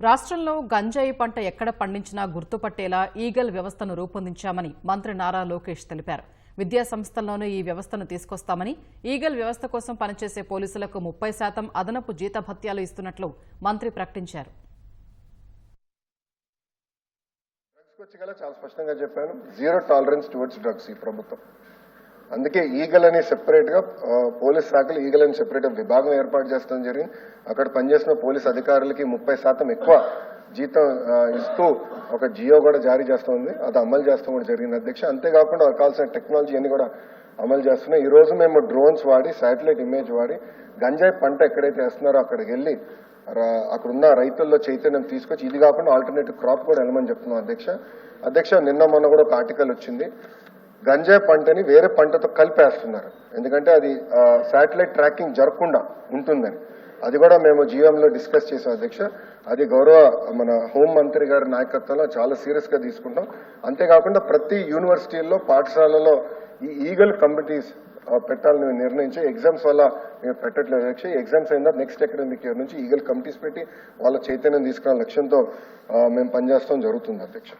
రాష్ట్రంలో గంజాయి పంట ఎక్కడ పండించినా గుర్తుపట్టేలా ఈగల్ వ్యవస్థను రూపొందించామని మంత్రి నారా లోకేష్ తెలిపారు. విద్యా సంస్థల్లోనూ ఈ వ్యవస్థను తీసుకొస్తామని ఈగల్ వ్యవస్థ కోసం పనిచేసే పోలీసులకు ముప్పై శాతం అదనపు జీతభత్యాలు ఇస్తున్నట్లు మంత్రి ప్రకటించారు. చాలా స్పష్టంగా చెప్పాను. జీరో టాలరెన్స్ టువర్డ్స్ డ్రగ్స్ ఈ ప్రభుత్వం. అందుకే ఈగల్ అని సెపరేట్గా పోలీస్ శాఖలు ఈగల్ అని సెపరేట్ విభాగం ఏర్పాటు చేస్తాం జరిగింది. అక్కడ పనిచేసిన పోలీస్ అధికారులకి ముప్పై శాతం ఎక్కువ జీతం ఇస్తూ ఒక జియో కూడా జారీ చేస్తూ ఉంది అది అమలు చేస్తాం కూడా జరిగింది. అధ్యక్ష అంతేకాకుండా కావాల్సిన టెక్నాలజీ అన్ని కూడా అమలు చేస్తున్నాం ఈ రోజు మేము డ్రోన్స్ వాడి శాటిలైట్ ఇమేజ్ వాడి గంజాయి పంట ఎక్కడైతే వేస్తున్నారో అక్కడికి వెళ్ళి అక్కడున్న రైతుల్లో చైతన్యం తీసుకొచ్చి ఇది కాకుండా ఆల్టర్నేటివ్ క్రాప్ కూడా వెళ్ళమని చెప్తున్నాం అధ్యక్ష. అధ్యక్ష నిన్న మొన్న కూడా ఒక ఆర్టికల్ వచ్చింది. గంజాయి పంటని వేరే పంటతో కలిపేస్తున్నారు. ఎందుకంటే అది శాటిలైట్ ట్రాకింగ్ జరగకుండా ఉంటుందని. అది కూడా మేము జీఎంలో డిస్కస్ చేసాం అధ్యక్ష. అది గౌరవ మన హోం మంత్రి గారి నాయకత్వంలో చాలా సీరియస్గా తీసుకుంటాం. అంతేకాకుండా ప్రతి యూనివర్సిటీల్లో పాఠశాలలో ఈ ఈగల్ కమిటీస్ పెట్టాలని నిర్ణయించి ఎగ్జామ్స్ వల్ల మేము పెట్టట్లేదు అధ్యక్ష. ఎగ్జామ్స్ అయిన నెక్స్ట్ అకాడమిక్ ఇయర్ నుంచి ఈగల్ కమిటీస్ పెట్టి వాళ్ళ చైతన్యం తీసుకునే లక్ష్యంతో మేము పనిచేస్తాం జరుగుతుంది అధ్యక్ష.